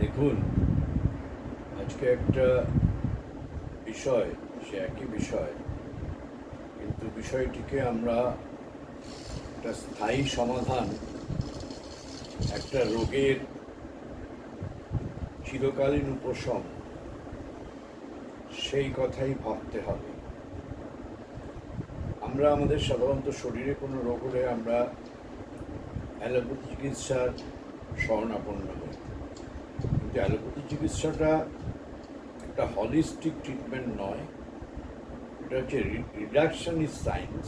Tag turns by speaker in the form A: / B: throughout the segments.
A: দেখুন, আজকে একটা বিষয়, সে একই বিষয়, কিন্তু বিষয়টিকে আমরা একটা স্থায়ী সমাধান, একটা রোগের চিরকালীন উপশম, সেই কথাই ভাবতে হবে। আমরা আমাদের সাধারণত শরীরে কোনো রোগ হলে আমরা অ্যালোপ্যাথি চিকিৎসার শরণাপন্ন হই। কিন্তু অ্যালোপ্যাথি চিকিৎসাটা একটা হলিস্টিক ট্রিটমেন্ট নয়, এটা হচ্ছে রিডাকশন ইজ সায়েন্স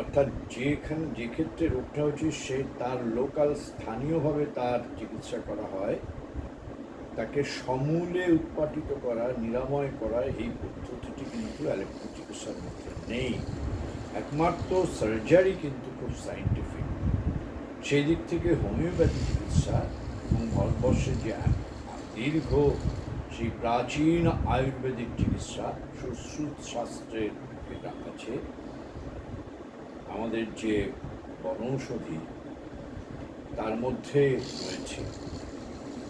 A: অর্থাৎ যেখানে যে ক্ষেত্রে রোগটা হচ্ছে সে তার লোকাল স্থানীয়ভাবে তার চিকিৎসা করা হয়, তাকে সমূলে উৎপাটিত করা, নিরাময় করা এই পদ্ধতিটি কিন্তু অ্যালোপ্যাথি চিকিৎসার মধ্যে নেই। একমাত্র সার্জারি কিন্তু খুব সাইন্টিফিক সেই দিক থেকে হোমিওপ্যাথি চিকিৎসা এবং ভারতবর্ষের যে দীর্ঘ, সেই প্রাচীন আয়ুর্বেদিক চিকিৎসা সুশ্রুত শাস্ত্রের যেটা আছে আমাদের যে বনৌষধি, তার মধ্যে রয়েছে।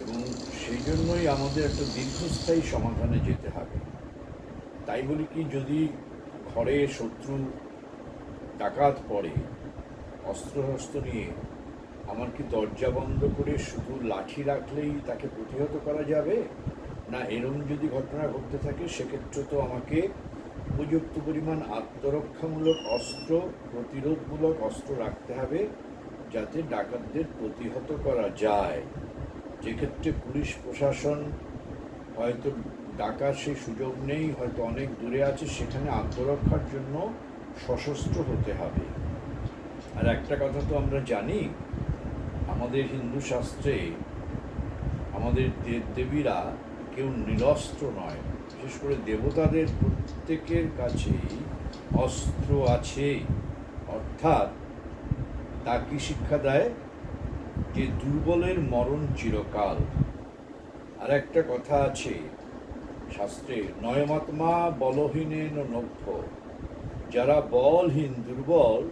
A: এবং সেই জন্যই আমাদের একটা দীর্ঘস্থায়ী সমাধানে যেতে হবে। তাই বলি কি, যদি ঘরে শত্রু ডাকাত পড়ে, অস্ত্রশস্ত্র নিয়ে আমার কি দরজা বন্ধ করে শুধু লাঠি রাখলেই তাকে প্রতিহত করা যাবে? না এরম যদি ঘটনা ঘটতে থাকে, সেক্ষেত্রে তো আমাকে উপযুক্ত পরিমাণ আত্মরক্ষামূলক অস্ত্র, প্রতিরোধমূলক অস্ত্র রাখতে হবে যাতে ডাকাতদের প্রতিহত করা যায়। যেক্ষেত্রে পুলিশ, প্রশাসন হয়তো ডাকার সেই সুযোগ নেই, হয়তো অনেক দূরে আছে, সেখানে আত্মরক্ষার জন্য সশস্ত্র হতে হবে। আর একটা কথা তো আমরা জানি আমাদের হিন্দু শাস্ত্রে আমাদের দেব দেবীরা কেউ নিরস্ত্র নয়। বিশেষ করে দেবতাদের প্রত্যেকের কাছেই অস্ত্র আছে। অর্থাৎ তা কি শিক্ষা দেয়? যে দুর্বলের মরণ চিরকাল। আর একটা কথা আছে শাস্ত্রে, নয়মাত্মা বলহীনের নভ্য। যারা বলহীন দুর্বল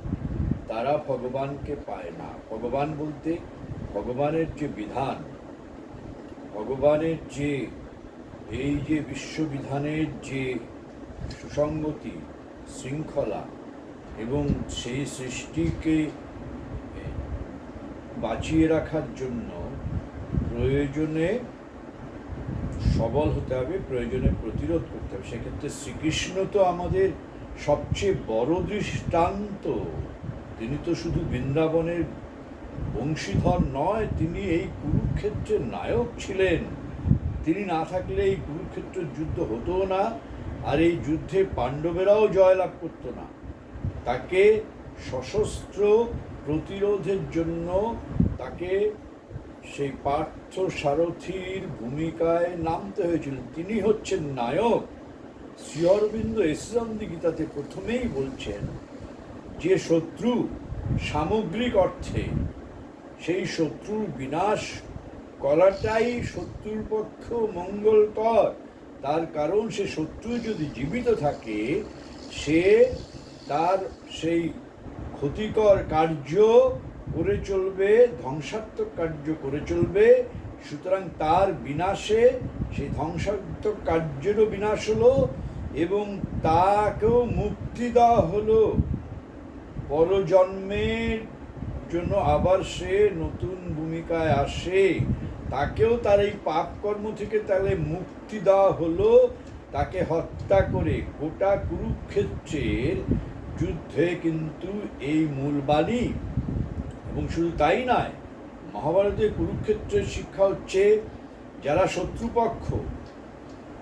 A: তারা ভগবানকে পায় না। ভগবান বলতে ভগবানের যে বিধান, ভগবানের যে এই যে বিশ্ববিধানের যে সুসঙ্গতি শৃঙ্খলা এবং সেই সৃষ্টিকে বাঁচিয়ে রাখার জন্য প্রয়োজনে সবল হতে হবে, প্রয়োজনে প্রতিরোধ করতে হবে। সেক্ষেত্রে শ্রীকৃষ্ণ তো আমাদের সবচেয়ে বড় দৃষ্টান্ত। তিনি তো শুধু বৃন্দাবনের বংশীধর নয়, তিনি এই কুরুক্ষেত্রের নায়ক ছিলেন। তিনি না থাকলে এই কুরুক্ষেত্রের যুদ্ধ হতো না, আর এই যুদ্ধে পাণ্ডবেরাও জয়লাভ করতো না। তাকে সশস্ত্র প্রতিরোধের জন্য তাকে সেই পার্থ সারথীর ভূমিকায় নামতে হয়েছিল। তিনি হচ্ছেন নায়ক। শ্রী অরবিন্দ ইসলামদি গীতাতে প্রথমেই বলছেন যে শত্রু সামগ্রিক অর্থে, সেই শত্রুর বিনাশ করাটাই শত্রুর পক্ষ মঙ্গলকর। তার কারণ সে শত্রু যদি জীবিত থাকে, সে তার সেই ক্ষতিকর কার্য করে চলবে, ধ্বংসাত্মক কার্য করে চলবে। সুতরাং তার বিনাশে সেই ধ্বংসাত্মক কার্যেরও বিনাশ হলো এবং তাকেও মুক্তি দেওয়া হলো। পরজন্মের জন্য আবার সে নতুন ভূমিকায় আসে। তাকেও তার এই পাপ কর্ম থেকে তাহলে মুক্তি দেওয়া হলো। তাকে হত্যা করে গোটা কুরুক্ষেত্রের যুদ্ধে কিন্তু এই মূল বাণী। এবং শুধু তাই নয়, মহাভারতের কুরুক্ষেত্রের শিক্ষা হচ্ছে, যারা শত্রুপক্ষ,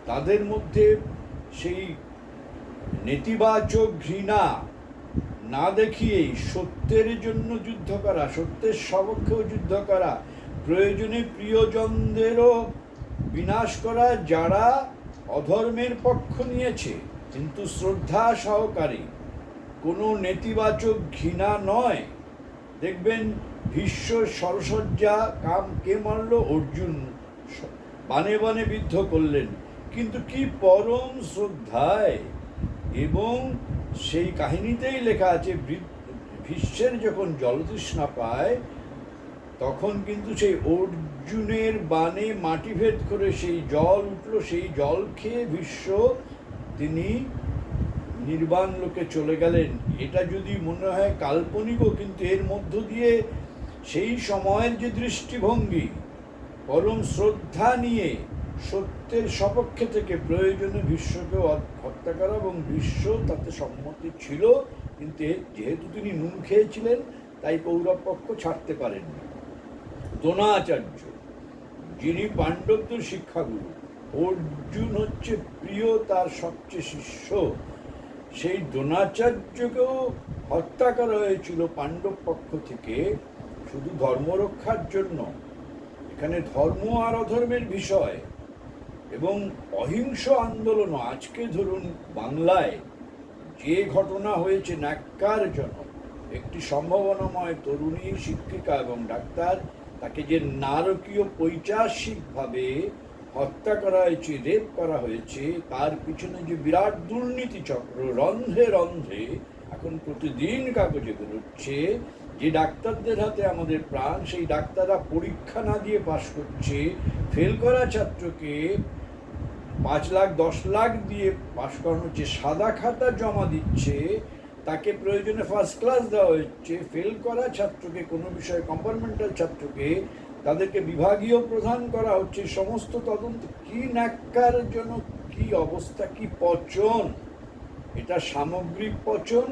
A: তাদের মধ্যে সেই নেতিবাচক ঘৃণা না দেখিয়েই সত্যের জন্য যুদ্ধ করা, সত্যের সপক্ষেও যুদ্ধ করা, প্রয়োজনে প্রিয়জনদেরও বিনাশ করা যারা অধর্মের পক্ষ নিয়েছে, কিন্তু শ্রদ্ধা সহকারে। কোনো নেতিবাচক ঘৃণা নয়। দেখবেন ভীষ্ম সরসজ্জা কাম কে মারল? অর্জুন বানে বানে বিদ্ধ করলেন। কিন্তু কি পরম শ্রদ্ধায় এবং সেই কাহিনীতেই লেখা আছে ভীষ্মের যখন জলতৃষ্ণা পায়, তখন কিন্তু সেই অর্জুনের বানে মাটি ভেদ করে সেই জল উঠল, সেই জল খেয়ে বিশ্ব তিনি নির্বাণ লোকে চলে গেলেন। এটা যদি মনে হয় কাল্পনিকও, কিন্তু এর মধ্য দিয়ে সেই সময়ের যে দৃষ্টিভঙ্গি, পরম শ্রদ্ধা নিয়ে সত্যের সপক্ষে থেকে প্রয়োজনে বিশ্বকে হত্যা করা এবং বিশ্ব তাতে সম্মতি ছিল, কিন্তু যেহেতু তিনি নুন খেয়েছিলেন, তাই কৌরব পক্ষ ছাড়তে পারেননি। দ্রোণাচার্য, যিনি পাণ্ডবদের শিক্ষাগুরু, অর্জুন হচ্ছে প্রিয় তার সবচেয়ে শিষ্য। সেই দ্রোণাচার্যকেও হত্যা করা হয়েছিল পাণ্ডব পক্ষ থেকে, শুধু ধর্ম রক্ষার জন্য। এখানে ধর্ম আর অধর্মের বিষয়। এবং অহিংস আন্দোলন, আজকে ধরুন বাংলায় যে ঘটনা হয়েছে ন্যাক্কারজনক, একটি সম্ভাবনাময় তরুণী শিক্ষিকা এবং ডাক্তার, তাকে যে নারকীয় পৈচাসিকভাবে হত্যা করা হয়েছে, রেপ করা হয়েছে, তার পিছনে যে বিরাট দুর্নীতি চক্র রন্ধ্রে রন্ধ্রে এখন প্রতিদিন কাগজে বেরোচ্ছে, যে ডাক্তারদের হাতে আমাদের প্রাণ, সেই ডাক্তাররা পরীক্ষা না দিয়ে পাশ করছে, ফেল করা ছাত্রকে পাঁচ লাখ, দশ লাখ দিয়ে পাশ করানো হচ্ছে সাদা খাতা জমা দিচ্ছে, তাকে প্রয়োজনে ফার্স্ট ক্লাস দেওয়া হচ্ছে। ফেল করা ছাত্রকে, কোনো বিষয়ে কম্পার্টমেন্টাল ছাত্রকে, তাদেরকে বিভাগীয় প্রদান করা হচ্ছে। সমস্ত তদন্ত কি ন্যাক্কার জন্য কি অবস্থা, কি পচন? এটা সামগ্রিক পচন।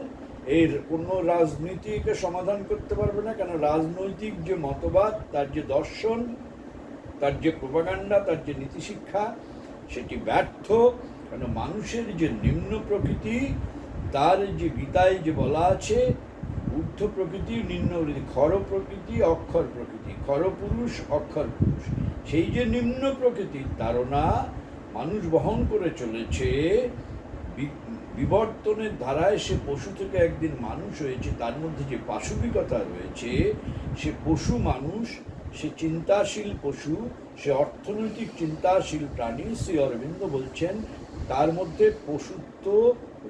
A: এর কোনো রাজনীতিকে সমাধান করতে পারবে না, কেন রাজনৈতিক যে মতবাদ, তার যে দর্শন, তার যে প্রপাগান্ডা তার যে নীতিশিক্ষা সেটি ব্যর্থ, কেন মানুষের যে নিম্ন প্রকৃতি, তার যে গীতায় যে বলা আছে, ঊর্ধ্ব প্রকৃতি, নিম্ন প্রকৃতি, খর প্রকৃতি, অক্ষর প্রকৃতি, খর পুরুষ, অক্ষর পুরুষ, সেই যে নিম্ন প্রকৃতির ধারণা মানুষ বহন করে চলেছে বিবর্তনের ধারায় সে পশু থেকে একদিন মানুষ হয়েছে, তার মধ্যে যে পাশবিকতা রয়েছে, সে পশু মানুষ সে চিন্তাশীল পশু, সে অর্থনৈতিক চিন্তাশীল প্রাণী, শ্রী অরবিন্দ বলছেন, তার মধ্যে পশুত্ব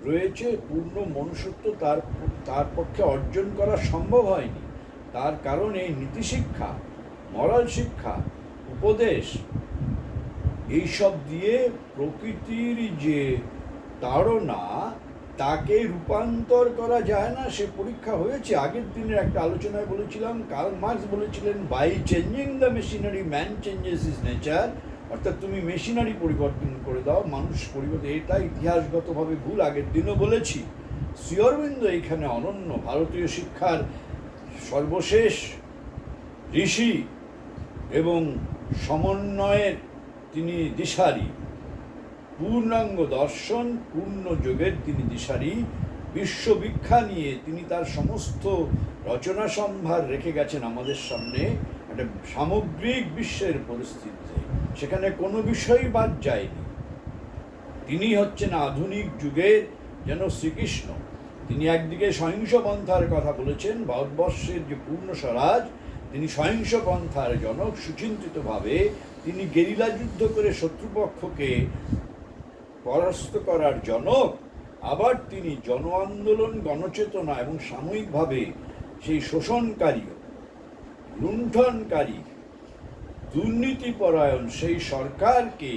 A: রয়েছে, পূর্ণ মনুষ্যত্ব তার তার পক্ষে অর্জন করা সম্ভব হয়নি। তার কারণ এই নীতিশিক্ষা মরাল শিক্ষা, উপদেশ, এইসব দিয়ে প্রকৃতির যে তাড়না তাকে রূপান্তর করা যায় না, সে পরীক্ষা হয়েছে। আগের দিনের একটা আলোচনায় বলেছিলাম, কার্ল মার্কস বলেছিলেন by changing the machinery man changes is nature অর্থাৎ তুমি মেশিনারি পরিবর্তন করে দাও, মানুষ পরিবর্তন, এটা ইতিহাসগতভাবে ভুল, আগের দিনও বলেছি। শ্রীঅরবিন্দ এখানে অনন্য ভারতীয় শিক্ষার সর্বশেষ ঋষি এবং সমন্বয়ের তিনি দিশারি। পূর্ণাঙ্গ দর্শন, পূর্ণ যোগের তিনি দিশারি। বিশ্ববিখ্যা নিয়ে তিনি তার সমস্ত রচনা সম্ভার রেখে গেছেন আমাদের সামনে। একটা সামগ্রিক বিশ্বের পরিস্থিতিতে। সেখানে কোনো বিষয়ই বাদ যায়নি। তিনি হচ্ছেন আধুনিক যুগের যেন শ্রীকৃষ্ণ। তিনি একদিকে সহিংস পন্থার কথা বলেছেন, ভারতবর্ষের যে পূর্ণ স্বরাজ, তিনি সহিংস পন্থার জনক, সুচিন্তিতভাবে তিনি গেরিলা যুদ্ধ করে শত্রুপক্ষকে পরাস্ত করার জনক, আবার তিনি জন আন্দোলন গণচেতনা এবং সাময়িকভাবে সেই শোষণকারী, লুণ্ঠনকারী, দুর্নীতিপরায়ণ সেই সরকারকে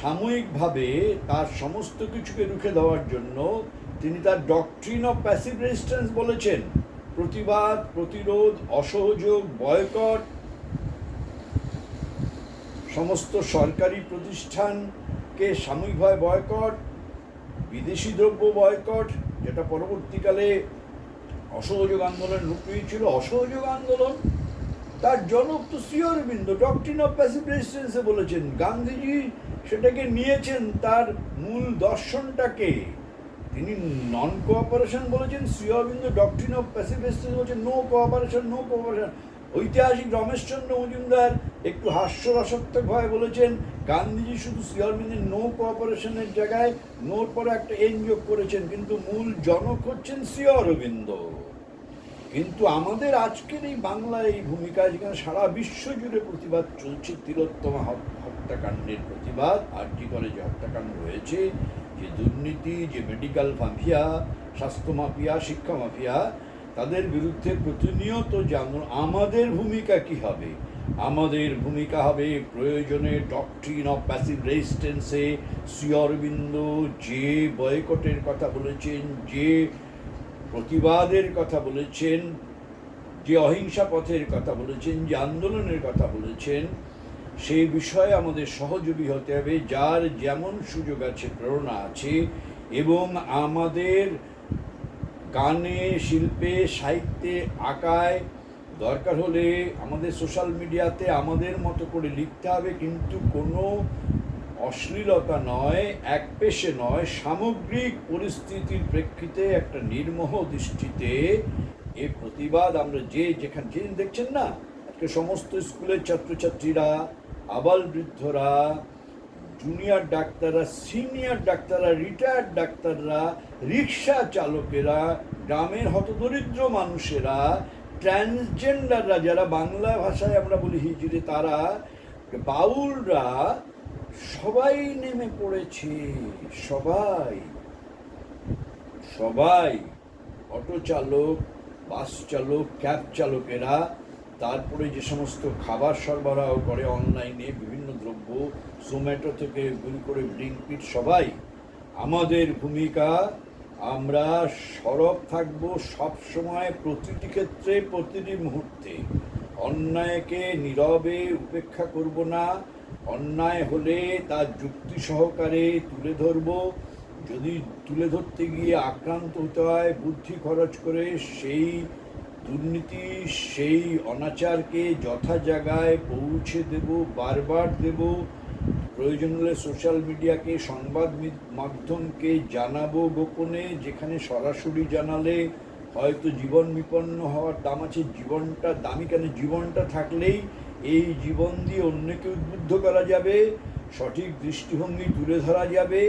A: সাময়িকভাবে তার সমস্ত কিছুকে রুখে দেওয়ার জন্য তিনি তার ডকট্রিন অফ প্যাসিভ রেজিস্ট্যান্স বলেছেন। প্রতিবাদ, প্রতিরোধ, অসহযোগ, বয়কট, সমস্ত সরকারি প্রতিষ্ঠানকে সাময়িকভাবে বয়কট বিদেশি দ্রব্য বয়কট যেটা পরবর্তীকালে অসহযোগ আন্দোলন রূপ নিয়েছিল। অসহযোগ আন্দোলন, তার জনক তো Shri Aurobindo doctrine of passive রেজিস্ট্যান্সে বলেছেন। গান্ধীজি সেটাকে নিয়েছেন, তার মূল দর্শনটাকে। তিনি নন কোঅপারেশন বলেছেন, Shri Aurobindo doctrine of passive resistance বলছেন নো কোঅপারেশন নো কোঅপারেশন ঐতিহাসিক রমেশচন্দ্র মজুমদার একটু হাস্যরসাত্মকভাবে বলেছেন, গান্ধীজি শুধু শ্রী অরবিন্দের নো কোঅপারেশনের জায়গায় নোর পরে একটা এন যোগ করেছেন, কিন্তু মূল জনক হচ্ছেন শ্রী অরবিন্দ। কিন্তু আমাদের আজকের এই বাংলায় এই ভূমিকা, যেখানে সারা বিশ্ব জুড়ে প্রতিবাদ চলছে, তিলোত্তমা হত্যাকাণ্ডের প্রতিবাদ, আরজি করে যে হত্যাকাণ্ড হয়েছে, যে দুর্নীতি, যে মেডিকেল মাফিয়া স্বাস্থ্য মাফিয়া শিক্ষা মাফিয়া তাদের বিরুদ্ধে প্রতিনিয়ত যে আন্দোলন আমাদের ভূমিকা কি হবে? আমাদের ভূমিকা হবে প্রয়োজনে ডকট্রিন অফ প্যাসিভ রেজিস্ট্যান্সে শ্রী অরবিন্দ যে বয়কটের কথা বলেছেন, যে প্রতিবাদের কথা বলেছেন, যে অহিংসা পথের কথা বলেছেন, যে আন্দোলনের কথা বলেছেন সেই বিষয়ে আমাদের সহযোগী হতে হবে। যার যেমন সুযোগ আছে, প্রেরণা আছে এবং আমাদের গানে, শিল্পে, সাহিত্যে, আঁকায় দরকার হলে আমাদের সোশ্যাল মিডিয়াতে আমাদের মতো করে লিখতে হবে, কিন্তু কোনো অশ্লীলতা নয়, এক পেশে নয়, সামগ্রিক পরিস্থিতির প্রেক্ষিতে একটা নির্মোহ দৃষ্টিতে এ প্রতিবাদ আমরা যে যেখানে, যেদিন দেখছেন না, আজকে সমস্ত স্কুলের ছাত্রছাত্রীরা, আবাল বৃদ্ধরা জুনিয়র ডাক্তাররা সিনিয়র ডাক্তাররা রিটায়ার্ড ডাক্তাররা রিক্সা চালকেরা, গ্রামের হতদরিদ্র মানুষেরা ট্রান্সজেন্ডাররা যারা বাংলা ভাষায় আমরা বলি হিজড়ে, তারা বাউলরা সবাই নেমে পড়েছে, সবাই। সবাই। অটো চালক, বাস চালক, ক্যাব চালকেরা, তারপরে যে সমস্ত খাবার সরবরাহ করে, অনলাইনে বিভিন্ন দ্রব্য জোম্যাটো থেকে শুরু করে ব্লিঙ্কিট সবাই, আমাদের ভূমিকা, আমরা সরব থাকব সব সময় প্রতিটি ক্ষেত্রে, প্রতিটি মুহূর্তে। অন্যায়কে নীরবে উপেক্ষা করব না, অন্যায় হলে তার যুক্তি সহকারে তুলে ধরব। যদি তুলে ধরতে গিয়ে আক্রান্ত হতে হয়, বুদ্ধি খরচ করে সেই দুর্নীতি, সেই অনাচারকে যথা জায়গায় পৌঁছে দেব, বারবার দেব প্রয়োজন হলে সোশ্যাল মিডিয়াকে সংবাদ মাধ্যমকে জানাব গোপনে, যেখানে সরাসরি জানালে হয়তো জীবন বিপন্ন হওয়ার দাম আছে। জীবনটা দামি কেন? জীবনটা থাকলেই এই জীবন দিয়ে অন্যকে উদ্বুদ্ধ করা যাবে, সঠিক দৃষ্টিভঙ্গি তুলে ধরা যাবে,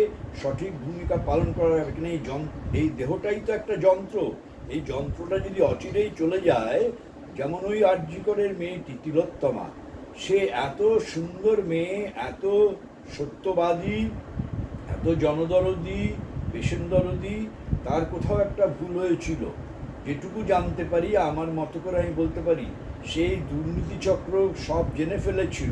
A: সঠিক ভূমিকা পালন করা যাবে। কিনা? এই যন্ত্র, এই দেহটাই তো একটা যন্ত্র। এই যন্ত্রটা যদি অচিরেই চলে যায়, যেমন ওই আর্যিকরের মেয়েটি, তিলোত্তমা সে এত সুন্দর মেয়ে, এত সত্যবাদী, এত জনদরদি পেশেন্টদরদি তার কোথাও একটা ভুল হয়েছিল। যেটুকু জানতে পারি, আমার মতো করে আমি বলতে পারি সেই দুর্নীতি চক্র সব জেনে ফেলেছিল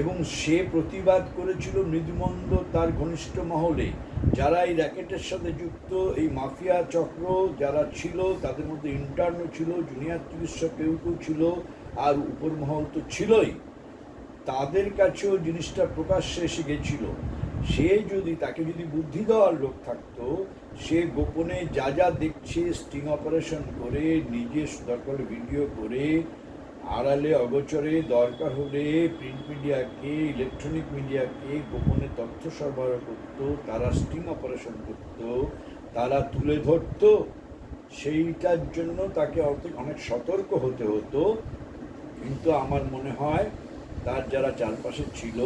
A: এবং সে প্রতিবাদ করেছিল মৃদুমন্দ তার ঘনিষ্ঠ মহলে। যারা এই র্যাকেটের সাথে যুক্ত, এই মাফিয়া চক্র যারা ছিল, তাদের মধ্যে ইন্টার্নও ছিল জুনিয়র চিকিৎসক কেউ কেউ ছিল আর উপর মহল তো ছিলই। তাদের কাছেও জিনিসটা প্রকাশ্যে এসে গেছিল। সে যদি তাকে যদি বুদ্ধি দেওয়ার লোক থাকতো, সে গোপনে যা যা দেখছে স্টিং অপারেশন করে, নিজে দরকার ভিডিও করে, আড়ালে অগোচরে দরকার হলে প্রিন্ট মিডিয়াকে ইলেকট্রনিক মিডিয়াকে গোপনে তথ্য সরবরাহ করতো, তারা স্টিং অপারেশন করতো, তারা তুলে ধরতো, সেইটার জন্য তাকে অনেক সতর্ক হতে হতো। কিন্তু আমার মনে হয় তার যারা চারপাশে ছিল,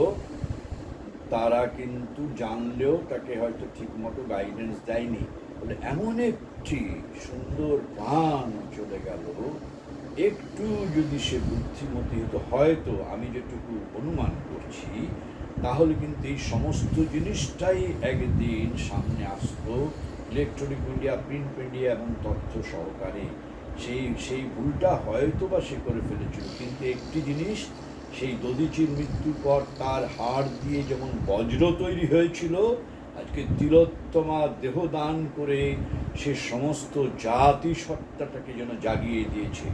A: তারা কিন্তু জানলেও তাকে হয়তো ঠিকমতো গাইডেন্স দেয়নি। বলে এমন একটি সুন্দর গান চলে গেল। একটু যদি সে বুদ্ধিমতী হতো হয়তো আমি যেটুকু অনুমান করছি, তাহলে কিন্তু এই সমস্ত জিনিসটাই একদিন সামনে আসতো ইলেকট্রনিক মিডিয়া প্রিন্ট মিডিয়া এবং তথ্য সহকারে। সেই সেই ভুলটা হয়তো বা সে করে ফেলেছিল। কিন্তু একটি জিনিস, সেই দদিচির মৃত্যুর পর তার হাড় দিয়ে যেমন বজ্র তৈরি হয়েছিল, আজকে তিলোত্তমা দেহ দান করে সে সমস্ত জাতি সত্তাটাকে যেন জাগিয়ে দিয়েছে।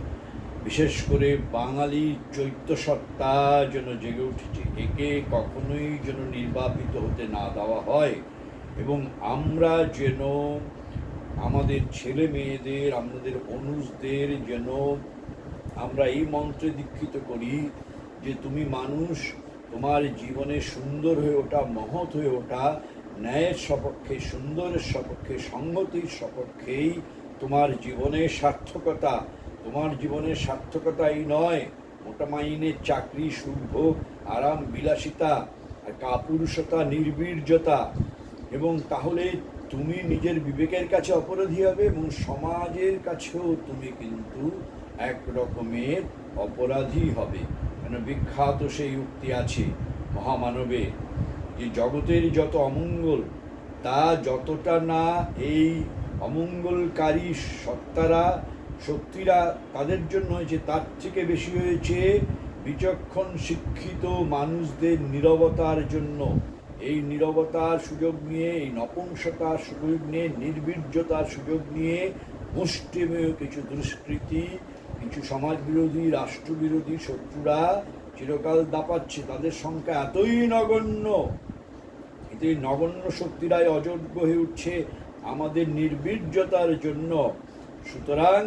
A: বিশেষ করে বাঙালি চৈত্য সত্তা যেন জেগে উঠেছে। একে কখনোই যেন নির্বাপিত হতে না দেওয়া হয়। এবং আমরা যেন আমাদের ছেলে মেয়েদের, আমাদের অনুজদের যেন আমরা এই মন্ত্রে দীক্ষিত করি যে তুমি মানুষ, তোমার জীবনে সুন্দর হয়ে ওঠা, মহৎ হয়ে ওঠা, ন্যায়ের সপক্ষে, সুন্দরের সপক্ষে সংগতির সপক্ষেই তোমার জীবনের সার্থকতা। তোমার জীবনের সার্থকতা এই নয়, মোটা মাইনের চাকরি, সুখভোগ, আরাম, বিলাসিতা আর কাপুরুষতা, নির্বীর্যতা। এবং তাহলে তুমি নিজের বিবেকের কাছে অপরাধী হবে এবং সমাজের কাছেও তুমি কিন্তু এক রকমের অপরাধী হবে। কেন? বিখ্যাত সেই উক্তি আছে মহামানবে যে জগতের যত অমঙ্গল, তা যতটা না এই অমঙ্গলকারী সত্তারা শক্তিরা তাদের জন্য হয়েছে, তার থেকে বেশি হয়েছে বিচক্ষণ শিক্ষিত মানুষদের নীরবতার জন্য। এই নীরবতার সুযোগ নিয়ে, এই নপুংসতার সুযোগ নিয়ে, নির্বীর্যতার সুযোগ নিয়ে মুষ্টিমেয় কিছু দুষ্কৃতি, কিছু সমাজ বিরোধী রাষ্ট্রবিরোধী শত্রুরা চিরকাল দাপাচ্ছে। তাদের সংখ্যা এতই নগণ্য এতে নগণ্য শক্তিরাই অযোগ্য হয়ে উঠছে আমাদের নির্বীর্যতার জন্য। সুতরাং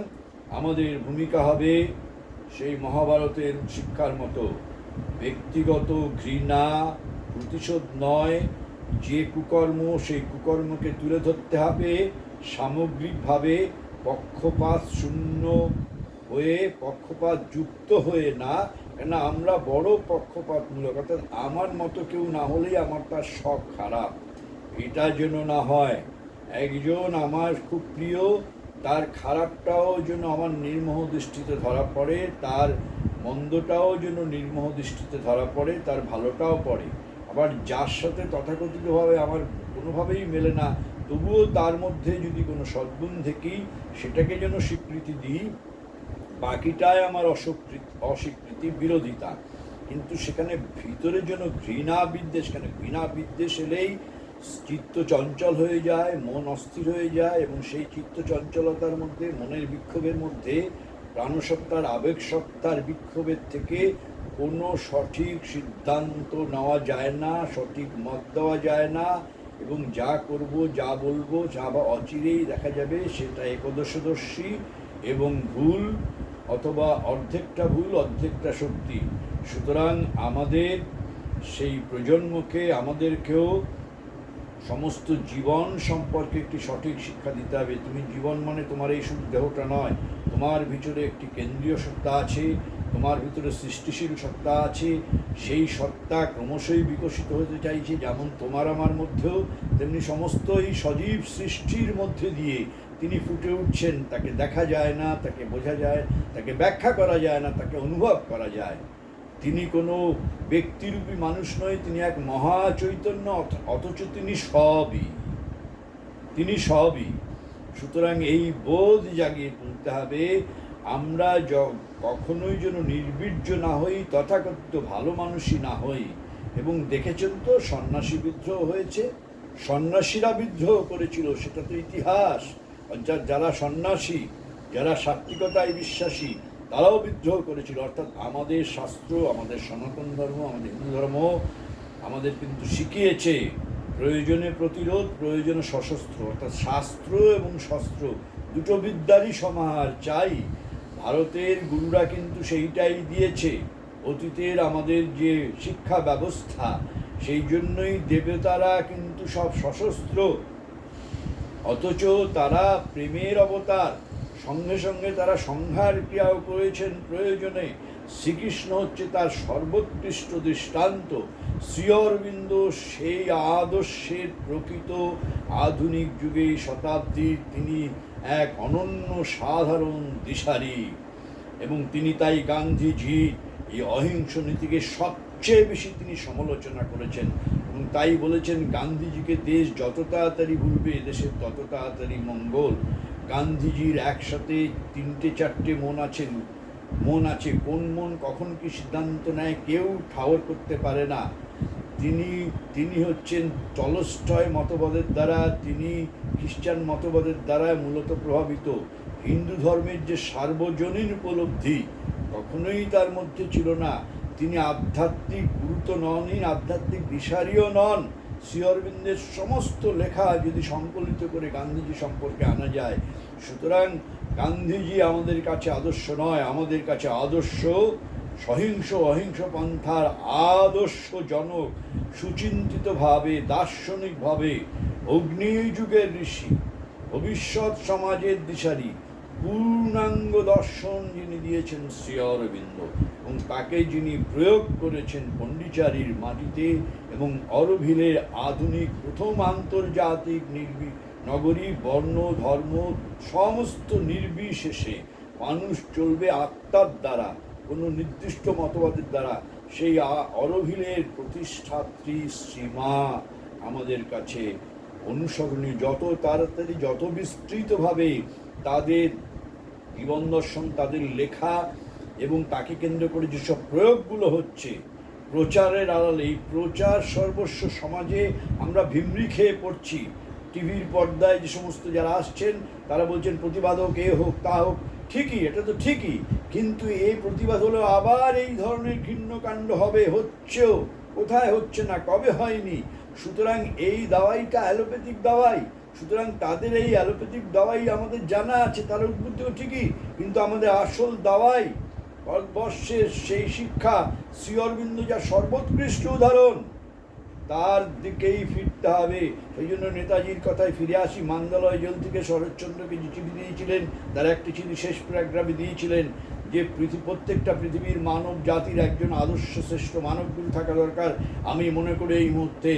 A: আমাদের ভূমিকা হবে সেই মহাভারতের শিক্ষার মতো ব্যক্তিগত ঘৃণা প্রতিশোধ নয়। যে কুকর্ম, সেই কুকর্মকে তুলে ধরতে হবে। সামগ্রিকভাবে পক্ষপাত শূন্য হয়ে, পক্ষপাত যুক্ত হয়ে না। কেন আমরা বড় পক্ষপাতমূলক, অর্থাৎ আমার মতো কেউ না হলেই আমার তার শখ খারাপ। এটা যেন না হয়। একজন আমার খুব প্রিয়, তার খারাপটাও যেন আমার নির্মোহ দৃষ্টিতে ধরা পড়ে, তার মন্দটাও যেন নির্মোহ দৃষ্টিতে ধরা পড়ে, তার ভালোটাও পড়ে। আবার যার সাথে তথাকথিতভাবে আমার কোনোভাবেই মেলে না, তবুও তার মধ্যে যদি কোনো সদ্গুণ থেকেই সেটাকে যেন স্বীকৃতি দিই, বাকিটাই আমার অস্বীকৃতি অস্বীকৃতি বিরোধিতা। কিন্তু সেখানে ভিতরে যেন ঘৃণা বিদ্বেষ, কেন ঘৃণা বিদ্বেষ এলেই চিত্ত চঞ্চল হয়ে যায়, মন অস্থির হয়ে যায় এবং সেই চিত্ত চঞ্চলতার মধ্যে, মনের বিক্ষোভের মধ্যে প্রাণসত্তার আবেগ সত্তার বিক্ষোভের থেকে কোনো সঠিক সিদ্ধান্ত নেওয়া যায় না, সঠিক মত দেওয়া যায় না এবং যা করব, যা বলব, যা বা অচিরেই দেখা যাবে সেটা একদশদর্শী এবং ভুল অথবা অর্ধেকটা ভুল, অর্ধেকটা সত্যি। সুতরাং আমাদের, সেই প্রজন্মকে, আমাদেরকেও সমস্ত জীবন সম্পর্কে একটি সঠিক শিক্ষা দিতে হবে। তুমি জীবন মানে তোমার এই শুধু দেহটা নয়, তোমার ভিতরে একটি কেন্দ্রীয় সত্তা আছে, তোমার ভিতরে সৃষ্টিশীল সত্তা আছে। সেই সত্তা ক্রমশই বিকশিত হতে চাইছে, যেমন তোমার আমার মধ্যেও, তেমনি সমস্ত এই সজীব সৃষ্টির মধ্যে দিয়ে তিনি ফুটে উঠছেন। তাকে দেখা যায় না, তাকে বোঝা যায়, তাকে ব্যাখ্যা করা যায় না, তাকে অনুভব করা যায়। তিনি কোনো ব্যক্তিরূপী মানুষ নয়, তিনি এক মহা চৈতন্য অথচ তিনি সবই। তিনি সবই। সুতরাং এই বোধ জাগিয়ে তুলতে হবে, আমরা য- কখনোই যেন নির্বীর্য না হই, তথাকথিত ভালো মানুষই না হই। এবং দেখেছেন তো, সন্ন্যাসী বিদ্রোহ হয়েছে, সন্ন্যাসীরা বিদ্রোহ করেছিল, সেটা তো ইতিহাস। যারা সন্ন্যাসী, যারা সাত্বিকতায় বিশ্বাসী তারাও বিদ্রোহ করেছিল। অর্থাৎ আমাদের শাস্ত্র, আমাদের সনাতন ধর্ম, আমাদের হিন্দু ধর্ম, আমাদের কিন্তু শিখিয়েছে প্রয়োজনে প্রতিরোধ, প্রয়োজনে সশস্ত্র। অর্থাৎ শাস্ত্র এবং শস্ত্র দুটো বিদ্যারই সমাহার। চাই ভারতের গুরুরা কিন্তু সেইটাই দিয়েছে। অতীতের আমাদের যে শিক্ষা ব্যবস্থা, সেই জন্যই দেবতারা কিন্তু সব সশস্ত্র। অথচ তারা প্রেমের অবতার। সঙ্গে সঙ্গে তারা সংহার ক্রিয়াও করেছেন প্রয়োজনে। শ্রীকৃষ্ণ হচ্ছে তার সর্বোৎকৃষ্ট দৃষ্টান্ত। শ্রী অরবিন্দ সেই আদর্শের প্রকৃত আধুনিক যুগে শতাব্দীর তিনি এক অনন্য সাধারণ দিশারি। এবং তিনি তাই গান্ধীজি এই অহিংস নীতিকে সবচেয়ে বেশি তিনি সমালোচনা করেছেন। এবং তাই বলেছেন, গান্ধীজিকে দেশ যত তাড়াতাড়ি ভুলবে, দেশের তত তাড়াতাড়ি মঙ্গল। গান্ধীজির একসাথে তিনটে চারটে মন আছেন মন আছে। কোন মন কখন কি সিদ্ধান্ত নেয় কেউ ঠাওর করতে পারে না। তিনি তিনি হচ্ছেন টলস্টয় মতবাদের দ্বারা, তিনি খ্রিস্টান মতবাদের দ্বারা মূলত প্রভাবিত। হিন্দু ধর্মের যে সার্বজনীন উপলব্ধি কখনোই তার মধ্যে ছিল না। তিনি আধ্যাত্মিক গুরুত্ব ননই আধ্যাত্মিক দিশারিও নন। শ্রী অরবিন্দের সমস্ত লেখা যদি সংকলিত করে গান্ধীজি সম্পর্কে আনা যায়, সুতরাং গান্ধীজি আমাদের কাছে আদর্শ নয়, আমাদের কাছে আদর্শ সহিংস, অহিংস পন্থার আদর্শ জনক সুচিন্তিতভাবে, দার্শনিকভাবে অগ্নিযুগের ঋষি, ভবিষ্যৎ সমাজের দিশারি, পূর্ণাঙ্গ দর্শন যিনি দিয়েছেন শ্রী অরবিন্দ। তাকে যিনি প্রয়োগ করেছেন পণ্ডিচারীর মাটিতে এবং অরভিলের আধুনিক প্রথম আন্তর্জাতিক নির্বি, নগরী, বর্ণ, ধর্ম, সমস্ত নির্বিশেষে মানুষ চলবে আত্মার দ্বারা, কোনো নির্দিষ্ট মতবাদের দ্বারা। সেই অরভিলের প্রতিষ্ঠাত্রী শ্রীমা আমাদের কাছে অনুসরণীয়। যত তাড়াতাড়ি, যত বিস্তৃতভাবে তাদের জীবন দর্শন, তাদের লেখা এবং তাকে কেন্দ্র করে যেসব প্রয়োগগুলো হচ্ছে, প্রচারের আড়ালে এই প্রচার সর্বস্ব সমাজে আমরা ভিমরি খেয়ে পড়ছি। টিভির পর্দায় যে সমস্ত যারা আসছেন, তারা বলছেন প্রতিবাদক এ হোক, তা হোক, ঠিকই, এটা তো ঠিকই, কিন্তু এই প্রতিবাদ হলো আবার এই ধরনের ঘৃণ্যকাণ্ড হবে, হচ্ছেও, কোথায় হচ্ছে না, কবে হয়নি? সুতরাং এই দাওয়াইটা অ্যালোপ্যাথিক দাওয়াই, সুতরাং তাদের এই অ্যালোপ্যাথিক দাওয়াই আমাদের জানা আছে, তার উদ্বুদ্ধ, ঠিকই, কিন্তু আমাদের আসল দাওয়াই ভারতবর্ষের সেই শিক্ষা শ্রী অরবিন্দ যা সর্বোৎকৃষ্ট উদাহরণ, তার দিকেই ফিরতে হবে। সেই জন্য নেতাজির কথায় ফিরে আসি। মান্দালয় জেল থেকে শরৎচন্দ্রকে যে চিঠি দিয়েছিলেন, তার একটি চিঠি শেষ প্যারাগ্রাফে দিয়েছিলেন যে প্রত্যেকটা পৃথিবীর মানব জাতির একজন আদর্শ শ্রেষ্ঠ মানবগুরু থাকা দরকার। আমি মনে করি এই মুহূর্তে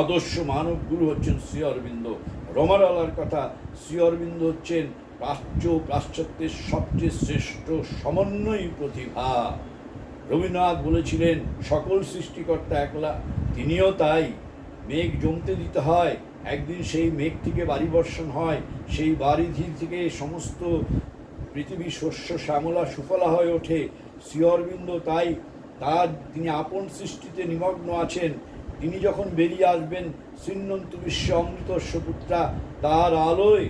A: আদর্শ মানবগুরু হচ্ছেন শ্রী অরবিন্দ রমারালার কথা শ্রী অরবিন্দ হচ্ছেন প্রাচ্য পাশ্চাত্যের সবচেয়ে শ্রেষ্ঠ সমন্বয় প্রতিভা। রবীন্দ্রনাথ বলেছিলেন, সকল সৃষ্টিকর্তা একলা, তিনিও তাই। মেঘ জমতে দিতে হয়, একদিন সেই মেঘ থেকে বাড়ি বর্ষণ হয়, সেই বাড়ি থেকে সমস্ত পৃথিবী শস্য, শ্যামলা, সুফলা হয়ে ওঠে। শ্রী অরবিন্দ তাই, তার তিনি আপন সৃষ্টিতে নিমগ্ন আছেন। তিনি যখন বেরিয়ে আসবেন, সিন্নন্ত বিশ্ব অমৃতস্ব পুত্রা, তার আলোয়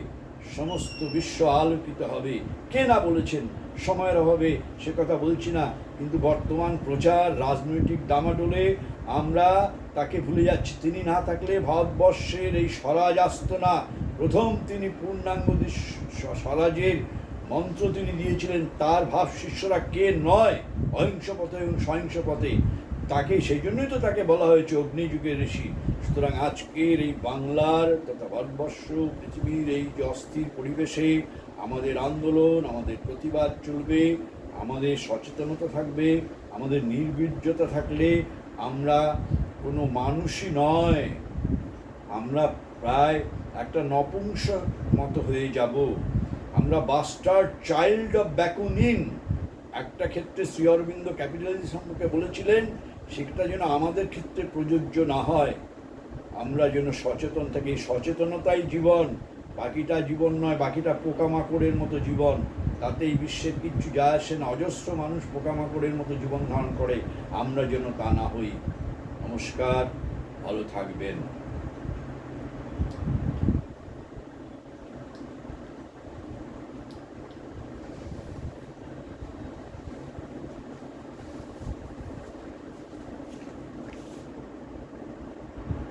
A: সমস্ত বিশ্ব আলোকিত হবে। কে না বলেছেন? সময়ের অভাবে সে কথা বলছি না, কিন্তু বর্তমান প্রচার, রাজনৈতিক ডামাডোলে আমরা তাকে ভুলে যাচ্ছি। তিনি না থাকলে ভারতবর্ষের এই স্বরাজ আসত না। প্রথম তিনি পূর্ণাঙ্গ স্বরাজের মন্ত্র তিনি দিয়েছিলেন, তার ভাব শিষ্যরা কে নয়? অহিংস পথে এবং সহিংস পথে তাকে, সেই জন্যই তো তাকে বলা হয়েছে অগ্নিযুগের ঋষি। সুতরাং আজকের এই বাংলার তথা ভারতবর্ষ, পৃথিবীর এই যে অস্থির পরিবেশে আমাদের আন্দোলন, আমাদের প্রতিবাদ চলবে, আমাদের সচেতনতা থাকবে, আমাদের নির্বীর্যতা থাকলে আমরা কোনো মানুষই নয়, আমরা প্রায় একটা নপুংস মতো হয়ে যাব। আমরা বাস্টার চাইল্ড অফ ব্যাকুনিন একটা ক্ষেত্রে শ্রী অরবিন্দ ক্যাপিটালিজম সম্পর্কে বলেছিলেন সেটা যেন আমাদের ক্ষেত্রে প্রযোজ্য না হয়, আমরা যেন সচেতন থাকি। সচেতনতাই জীবন, বাকিটা জীবন নয়, বাকিটা পোকামাকড়ের মতো জীবন। তাতে এই বিশ্বের কিছু যা আসে না। অজস্র মানুষ পোকামাকড়ের মতো জীবন ধারণ করে। আমরা যেন তা না হই। নমস্কার, ভালো থাকবেন।